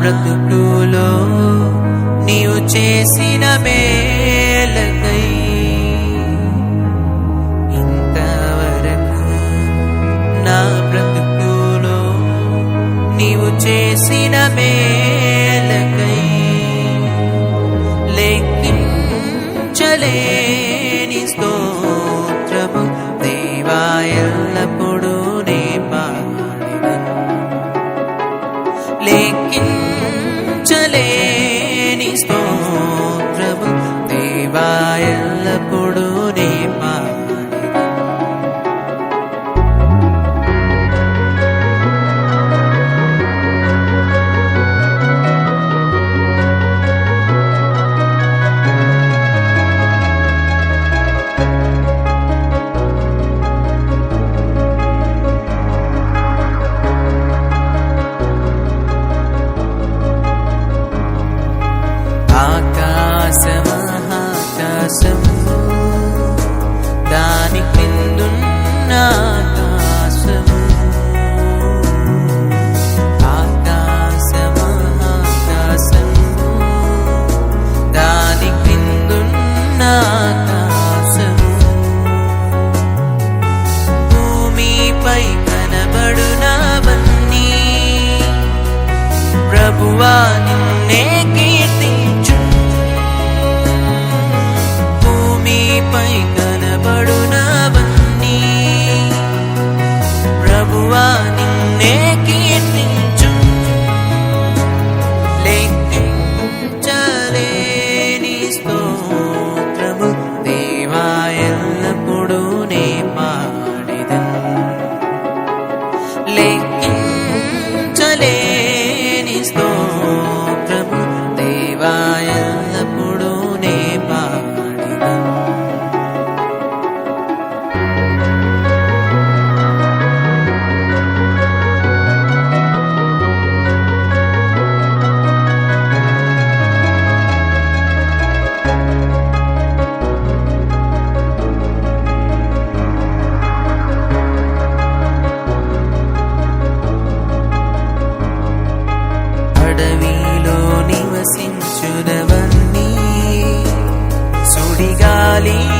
బ్రతుకులో నీవు చేసిన మేలకై ఇంతవరకు నా బ్రతుకులో నీవు చేసిన మేలకై లెక్కించలేని స్తోత్రము దేవాయల్లప్పుడు నే పాడి లెక్కిం 不问。Mali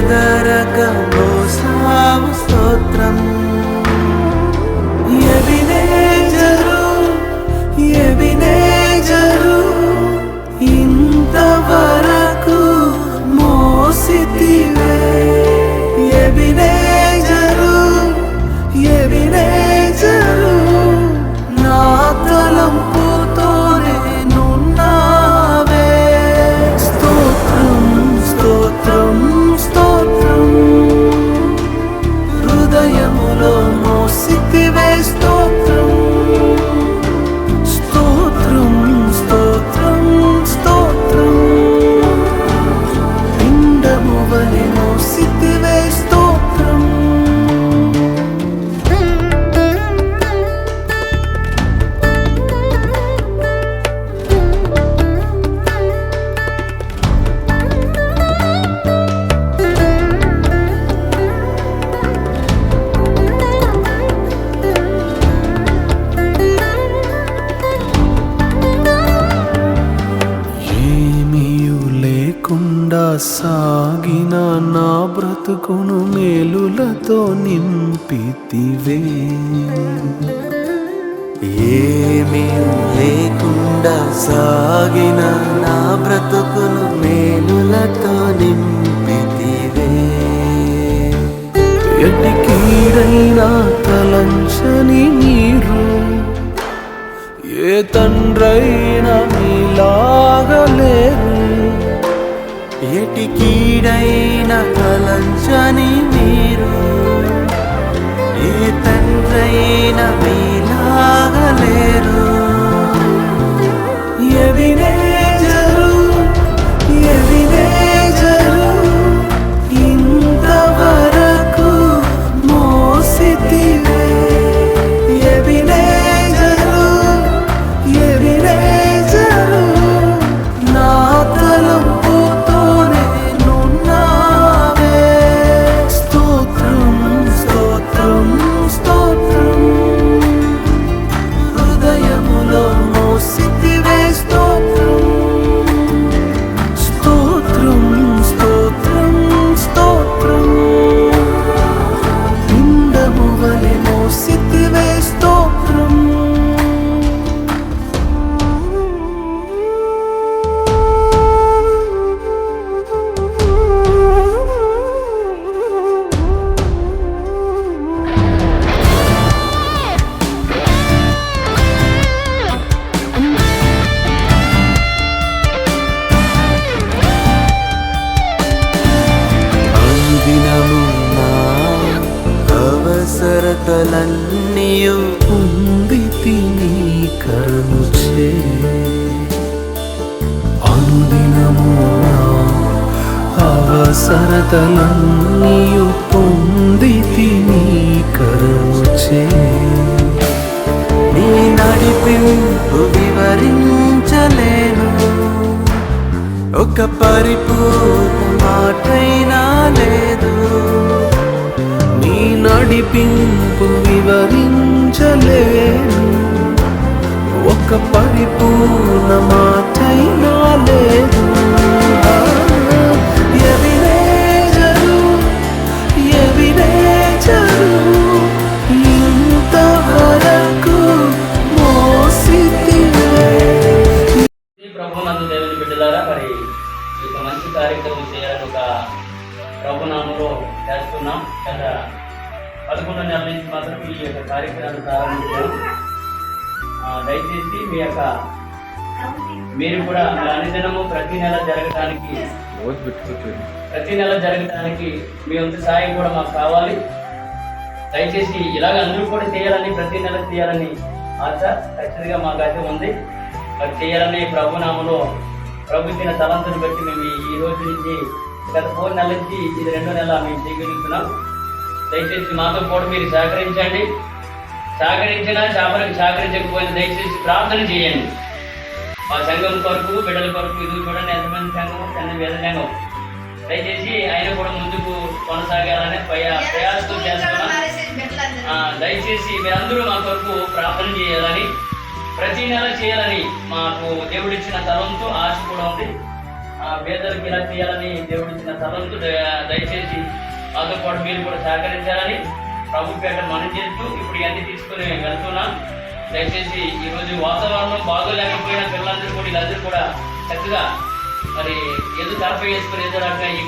దరక చెదరక స్తోత్రం. బ్రతుకును మేలులతో నింపితివే. ఏమీ లేకుండా సాగిన నా బ్రతుకును మేలులతో నింపితివే. ఎట్టి కీడైనా తలంచని మీరు ఏ తండ్రైనా మీలాగలేరు ఎటికీడైన కలంచని మీరు? ఏ తండ్రైన మీలాగలేరు అవసరతలన్నీయు ఉంది తిని కరుచే అనుదినము నా అవసరతలన్నీయు పొంది తిని కరుచే నీ నడిపింపు వివరించలేను. ఒక పరిపూర్ణ మాటైనా లేదు. నడిపింపు వివరించలేను. ఒక పరిపూర్ణ మాటైనా లేదు. మరి ఈ మంచి కార్యక్రమం చేయాలని ఒక ప్రభునామంలో చేస్తున్నాం కదా పదకొండు నుంచి మాత్రం ఈ యొక్క కార్యక్రమాన్ని ప్రారంభించాం ఆ, దయచేసి మీ యొక్క మీరు కూడా మీ అనుదినము ప్రతి నెల జరగడానికి ప్రతి నెల జరగడానికి మీ వంతు సాయం కూడా మాకు కావాలి. దయచేసి ఇలాగ అందరూ కూడా చేయాలని ప్రతి నెల చేయాలని ఆశ ఖచ్చితంగా మాకు అయితే ఉంది. మరి చేయాలని ప్రభునామలో ప్రభు ఇచ్చిన తలంతుని బట్టి మేము ఈ- రోజు నుంచి గత మూడు నెలల నుంచి ఇది రెండో నెల మేము చేయగలుగుతున్నాం దయచేసి మాతో కూడా మీరు సహకరించండి. సహకరించినా చేపలకు సహకరించకపోయినా దయచేసి ప్రార్థన చేయండి. మా సంఘం కొరకు బిడ్డల కొరకు ఇది చూడండి. ఎంతమంది సంఘం చిన్న వేద సంఘం. దయచేసి ఆయన కూడా ముందుకు కొనసాగాలని ప్రయా- ప్రయాసం చేస్తున్నాం. ఆ, దయచేసి మీరందరూ మా కొరకు ప్రార్థన చేయాలని ప్రతి నెల చేయాలని మాకు దేవుడిచ్చిన తలంతో ఆశ కూడా ఉంది. ఆ పేదలకు ఇలా చేయాలని దేవుడిచ్చిన తలంతో దయచేసి మాతో పాటు మీరు కూడా సహకరించాలని ప్రభు పేట మనం చేస్తూ ఇప్పుడు ఇవన్నీ తీసుకుని వెళ్తున్నాం. దయచేసి ఈరోజు వాతావరణం బాగోలేకపోయిన పిల్లలందరూ కూడా వీళ్ళందరూ కూడా చక్కగా మరి ఏదో తరఫ వేసుకుని ఏదో రకంగా ఈ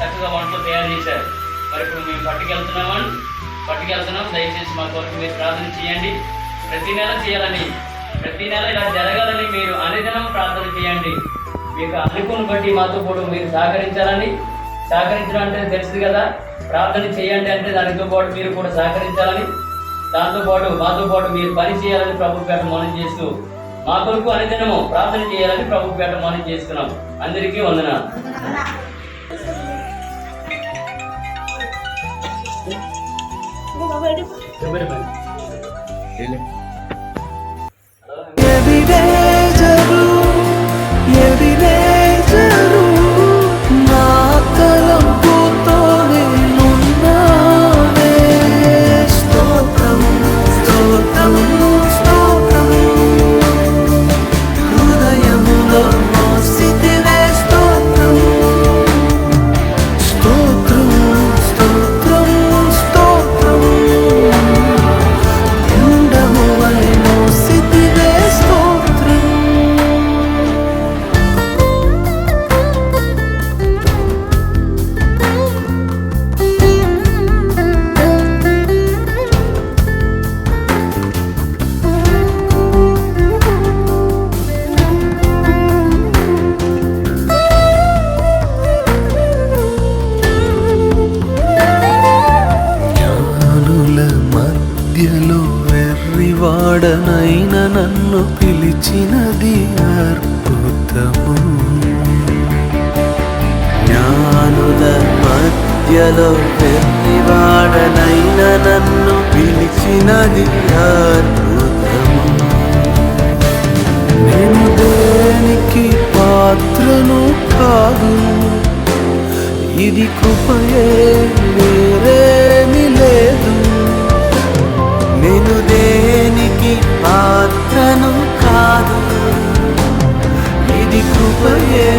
చక్కగా వంటలు తయారు చేశారు. మరి ఇప్పుడు మేము పట్టుకెళ్తున్నామని పట్టుకెళ్తున్నాం. దయచేసి మా కొరకు మీరు ప్రార్థన చేయండి. ప్రతి నెల చేయాలని ప్రతి నెల ఇలా జరగాలని మీరు అనుదినం ప్రార్థన చేయండి. మీకు అనుకుని బట్టి మాతో కూడా మీరు సహకరించాలని సహకరించడం అంటే తెలుసు కదా. ప్రార్థన చేయండి అంటే దానితో పాటు మీరు కూడా సహకరించాలని. దాంతో పాటు మాతో పాటు మీరు పని చేయాలని ప్రభు పేట మనం చేస్తూ మా కొరకు అనుదినము ప్రార్థన చేయాలని ప్రభు పేట మనం చేస్తున్నాం. అందరికీ వందనాలు. ఎవిడేజరు వెర్రివాడనైన నన్ను పిలిచినది అద్భుతము? నేను దేనికి పాత్రను కాదు? ఇది కృపయే వేరేమి లేదు. నేను దేనికి పాత్రను కాదు? ఇది కృపయే